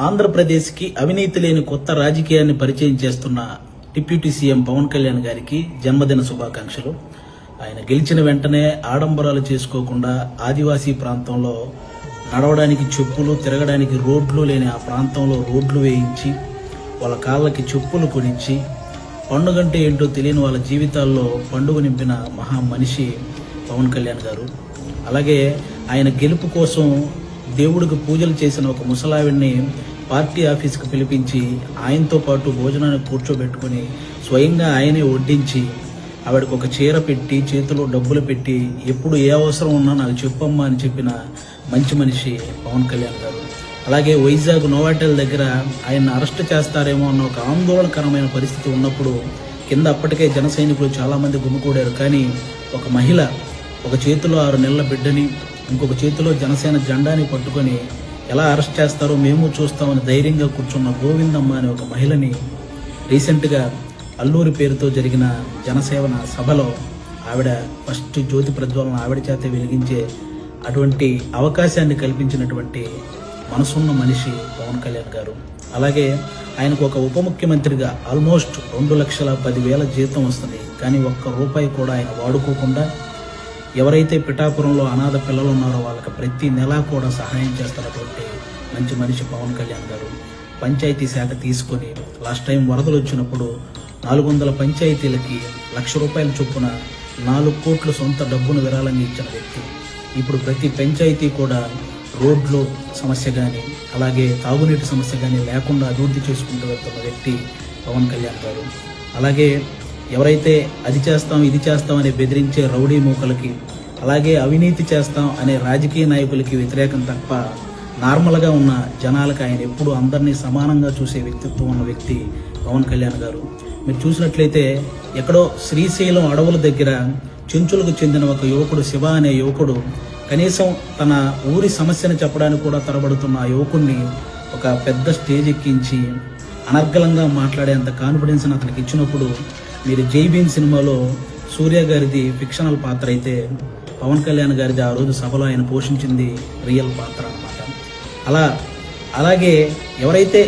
ఆంధ్రప్రదేశ్కి అవినీతి లేని కొత్త రాజకీయాన్ని పరిచయం చేస్తున్న డిప్యూటీ సీఎం పవన్ కళ్యాణ్ గారికి జన్మదిన శుభాకాంక్షలు. ఆయన గెలిచిన వెంటనే ఆడంబరాలు చేసుకోకుండా ఆదివాసీ ప్రాంతంలో నడవడానికి చెప్పులు తిరగడానికి రోడ్లు లేని ఆ ప్రాంతంలో రోడ్లు వేయించి వాళ్ళ కాళ్ళకి చెప్పులు కొనిచ్చి పండుగంటే ఏంటో తెలియని వాళ్ళ జీవితాల్లో పండుగ నింపిన మహా మనిషి పవన్ కళ్యాణ్ గారు. అలాగే ఆయన గెలుపు కోసం దేవుడికి పూజలు చేసిన ఒక ముసలావిడ్ని పార్టీ ఆఫీస్కి పిలిపించి ఆయనతో పాటు భోజనాన్ని కూర్చోబెట్టుకుని స్వయంగా ఆయనే వడ్డించి ఆవిడకు ఒక చీర పెట్టి చేతిలో డబ్బులు పెట్టి ఎప్పుడు ఏ అవసరం ఉన్నా నాకు చెప్పమ్మా అని చెప్పిన మంచి మనిషి పవన్ కళ్యాణ్ గారు. అలాగే వైజాగ్ నోవాటెల్ దగ్గర ఆయన అరెస్ట్ చేస్తారేమో అన్న ఒక ఆందోళనకరమైన పరిస్థితి ఉన్నప్పుడు కింద అప్పటికే జన సైనికులు చాలామంది గుమికూడారు. కానీ ఒక మహిళ ఒక చేతిలో ఆరు నెలల బిడ్డని ఇంకొక చేతిలో జనసేన జెండాని పట్టుకొని ఎలా అరెస్ట్ చేస్తారో మేము చూస్తామని ధైర్యంగా కూర్చున్న గోవిందమ్మ అనే ఒక మహిళని రీసెంట్గా అల్లూరి పేరుతో జరిగిన జనసేవన సభలో ఆవిడ ఫస్ట్ జ్యోతి ప్రజ్వలన ఆవిడ చేత వెలిగించే అటువంటి అవకాశాన్ని కల్పించినటువంటి మనసున్న మనిషి పవన్ కళ్యాణ్ గారు. అలాగే ఆయనకు ఒక ఉప ముఖ్యమంత్రిగా ఆల్మోస్ట్ రెండు లక్షల పదివేల జీతం వస్తుంది. కానీ ఒక్క రూపాయి కూడా ఆయన వాడుకోకుండా ఎవరైతే పిఠాపురంలో అనాథ పిల్లలు ఉన్నారో వాళ్ళకి ప్రతి నెలా కూడా సహాయం చేస్తున్నటువంటి మంచి మనిషి పవన్ కళ్యాణ్ గారు పంచాయతీ శాఖ తీసుకొని లాస్ట్ టైం వరదలు వచ్చినప్పుడు నాలుగు వందల పంచాయతీలకి లక్ష రూపాయల చొప్పున నాలుగు కోట్ల సొంత డబ్బును విరాళంగా ఇచ్చిన వ్యక్తి. ఇప్పుడు ప్రతి పంచాయతీ కూడా రోడ్లు సమస్య కానీ అలాగే తాగునీటి సమస్య కానీ లేకుండా అభివృద్ధి చేసుకుంటూ వెళ్తున్న వ్యక్తి పవన్ కళ్యాణ్ గారు. అలాగే ఎవరైతే అది చేస్తాం ఇది చేస్తాం అని బెదిరించే రౌడీ మూకలకి అలాగే అవినీతి చేస్తాం అనే రాజకీయ నాయకులకి వ్యతిరేకం తప్ప నార్మల్గా ఉన్న జనాలకు ఆయన ఎప్పుడు అందరినీ సమానంగా చూసే వ్యక్తిత్వం ఉన్న వ్యక్తి పవన్ కళ్యాణ్ గారు. మీరు చూసినట్లయితే ఎక్కడో శ్రీశైలం అడవుల దగ్గర చెంచులకు చెందిన ఒక యువకుడు శివ అనే యువకుడు కనీసం తన ఊరి సమస్యను చెప్పడానికి కూడా తరబడుతున్న ఆ యువకుడిని ఒక పెద్ద స్టేజ్ ఎక్కించి అనర్గళంగా మాట్లాడేంత కాన్ఫిడెన్స్ అతనికి ఇచ్చినప్పుడు మీరు జై భీమ్ సినిమాలో సూర్య గారిది ఫిక్షనల్ పాత్ర అయితే పవన్ కళ్యాణ్ గారిది ఆ రోజు సభలో ఆయన పోషించింది రియల్ పాత్ర అన్నమాట. అలా అలాగే ఎవరైతే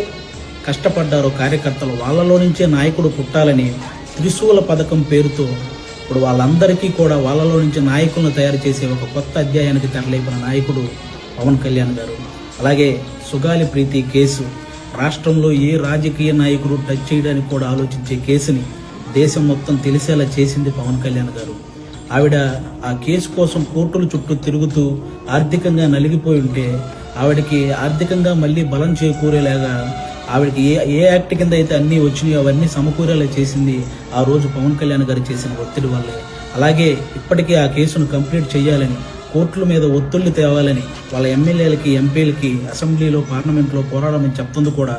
కష్టపడ్డారో కార్యకర్తలు వాళ్ళలో నుంచే నాయకుడు పుట్టాలని త్రిశూల పథకం పేరుతో ఇప్పుడు వాళ్ళందరికీ కూడా వాళ్ళలో నుంచి నాయకులను తయారు చేసే ఒక కొత్త అధ్యాయానికి తెరలేపిన నాయకుడు పవన్ కళ్యాణ్ గారు. అలాగే సుగాలి ప్రీతి కేసు రాష్ట్రంలో ఏ రాజకీయ నాయకుడు టచ్ చేయడానికి కూడా ఆలోచించే కేసుని దేశం మొత్తం తెలిసేలా చేసింది పవన్ కళ్యాణ్ గారు. ఆవిడ ఆ కేసు కోసం కోర్టుల చుట్టూ తిరుగుతూ ఆర్థికంగా నలిగిపోయి ఉంటే ఆవిడకి ఆర్థికంగా మళ్ళీ బలం చేకూరేలాగా ఆవిడకి ఏ ఏ యాక్ట్ కింద అయితే అన్నీ వచ్చినాయో అవన్నీ సమకూరేలా చేసింది ఆ రోజు పవన్ కళ్యాణ్ గారు చేసిన ఒత్తిడి వల్లే. అలాగే ఇప్పటికీ ఆ కేసును కంప్లీట్ చేయాలని కోర్టుల మీద ఒత్తిళ్ళు తేవాలని వాళ్ళ ఎమ్మెల్యేలకి ఎంపీలకి అసెంబ్లీలో పార్లమెంట్లో పోరాడమని చెప్తుంది కూడా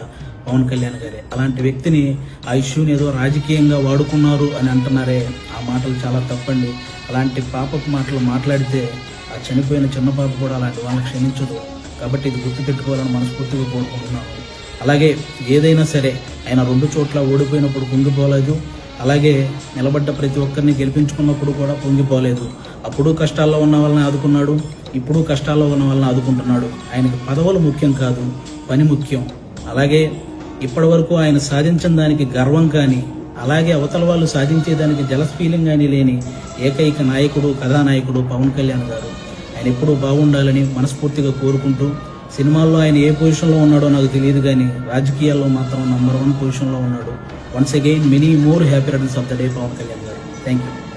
పవన్ కళ్యాణ్ గారే. అలాంటి వ్యక్తిని ఆ ఇష్యూని ఏదో రాజకీయంగా వాడుకున్నారు అని అంటున్నారే. ఆ మాటలు చాలా తప్పండి. అలాంటి పాపపు మాటలు మాట్లాడితే ఆ చనిపోయిన చిన్న పాప కూడా అలాంటి వాళ్ళని క్షమించదు. కాబట్టి ఇది గుర్తుపెట్టుకోవాలని మనస్ఫూర్తిగా కోరుకుంటున్నాను. అలాగే ఏదైనా సరే ఆయన రెండు చోట్ల ఓడిపోయినప్పుడు కుంగిపోలేదు. అలాగే నిలబడ్డ ప్రతి ఒక్కరిని గెలిపించుకున్నప్పుడు కూడా పొంగిపోలేదు అప్పుడు కష్టాల్లో ఉన్న వాళ్ళని ఆదుకున్నాడు. ఇప్పుడు కష్టాల్లో ఉన్న వాళ్ళని ఆదుకుంటున్నాడు. ఆయనకి పదవులు ముఖ్యం కాదు పని ముఖ్యం. అలాగే ఇప్పటి వరకు ఆయన సాధించిన దానికి గర్వం కానీ అలాగే అవతల వాళ్ళు సాధించేదానికి జలస్ ఫీలింగ్ కానీ లేని ఏకైక నాయకుడు కథానాయకుడు పవన్ కళ్యాణ్ గారు. ఆయన ఎప్పుడూ బాగుండాలని మనస్ఫూర్తిగా కోరుకుంటూ సినిమాల్లో ఆయన ఏ పొజిషన్లో ఉన్నాడో నాకు తెలియదు కానీ రాజకీయాల్లో మాత్రం నంబర్ వన్ పొజిషన్లో ఉన్నాడు. Once again many more happy returns of the day Pawan Kalyan garu. Thank you